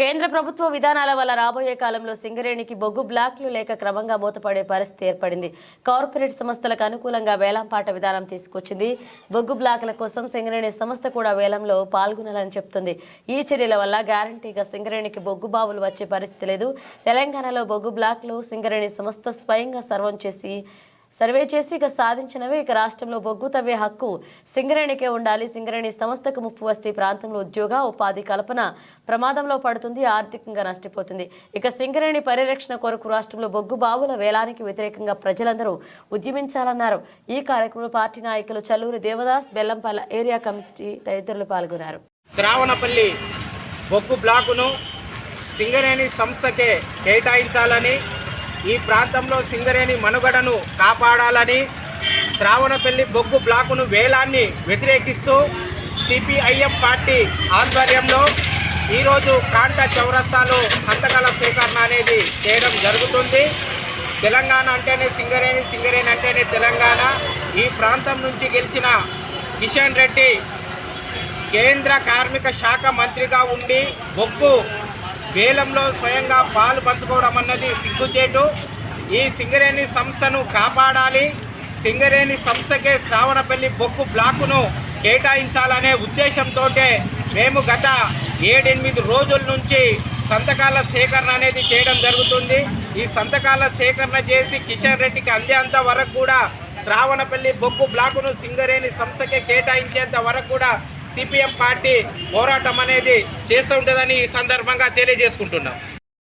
కేంద్ర ప్రభుత్వ విధానాల వల్ల రాబోయే కాలంలో సింగరేణికి బొగ్గు బ్లాక్లు లేక క్రమంగా మూతపడే పరిస్థితి ఏర్పడింది. కార్పొరేట్ సంస్థలకు అనుకూలంగా వేలంపాట విధానం తీసుకొచ్చింది. బొగ్గు బ్లాక్ల కోసం సింగరేణి సంస్థ కూడా వేలంలో పాల్గొనాలని చెప్తుంది. ఈ చర్యల వల్ల గ్యారంటీగా సింగరేణికి బొగ్గు బావులు వచ్చే పరిస్థితి లేదు. తెలంగాణలో బొగ్గు బ్లాక్లు సింగరేణి సంస్థ స్వయంగా సర్వం చేసి సర్వే చేసి ఇక సాధించినవి. ఇక రాష్ట్రంలో బొగ్గు తవ్వే హక్కు సింగరేణికే ఉండాలి. సింగరేణి సంస్థకు ముప్పు వస్తే ప్రాంతంలో ఉద్యోగ ఉపాధి కల్పన ప్రమాదంలో పడుతుంది ఆర్థికంగా నష్టపోతుంది. ఇక సింగరేణి పరిరక్షణ కొరకు రాష్ట్రంలో బొగ్గు బావుల వేలానికి వ్యతిరేకంగా ప్రజలందరూ ఉద్యమించాలన్నారు. ఈ కార్యక్రమంలో పార్టీ నాయకులు చల్లూరి దేవదాస్ బెల్లంపల్ల ఏరియా కమిటీ తదితరులు పాల్గొన్నారు. శ్రావణపల్లి బొగ్గు బ్లాకును సింగరేణి సంస్థకే కేటాయించాలని ఈ ప్రాంతంలో సింగరేణి మనుగడను కాపాడాలని శ్రావణపల్లి బొగ్గు బ్లాకును వేలాన్ని వ్యతిరేకిస్తూ సిపిఐఎం పార్టీ ఆధ్వర్యంలో ఈరోజు కాంట చౌరస్తాలో హస్తకళ స్వీకరణ అనేది చేయడం జరుగుతుంది. తెలంగాణ అంటేనే సింగరేణి సింగరేణి అంటేనే తెలంగాణ. ఈ ప్రాంతం నుంచి గెలిచిన కిషన్ రెడ్డి కేంద్ర కార్మిక శాఖ మంత్రిగా ఉండి బొగ్గు వేలంలో స్వయంగా పాలు పంచుకోవడం అన్నది సిగ్గుచేటు. ఈ సింగరేణి సంస్థను కాపాడాలి. సింగరేణి సంస్థకే శ్రావణపల్లి బొగ్గు బ్లాకును కేటాయించాలనే ఉద్దేశంతో మేము గత ఏడెనిమిది రోజుల నుంచి సంతకాల సేకరణ అనేది చేయడం జరుగుతుంది. ఈ సంతకాల సేకరణ చేసి కిషన్ రెడ్డికి అందేంత వరకు కూడా శ్రావణపల్లి బొగ్గు బ్లాకును సింగరేణి సంస్థకే కేటాయించేంత వరకు కూడా సిపిఎం పార్టీ పోరాటం అనేది చేస్తూ ఉంటుందని ఈ సందర్భంగా తెలియజేసుకుంటున్నాం.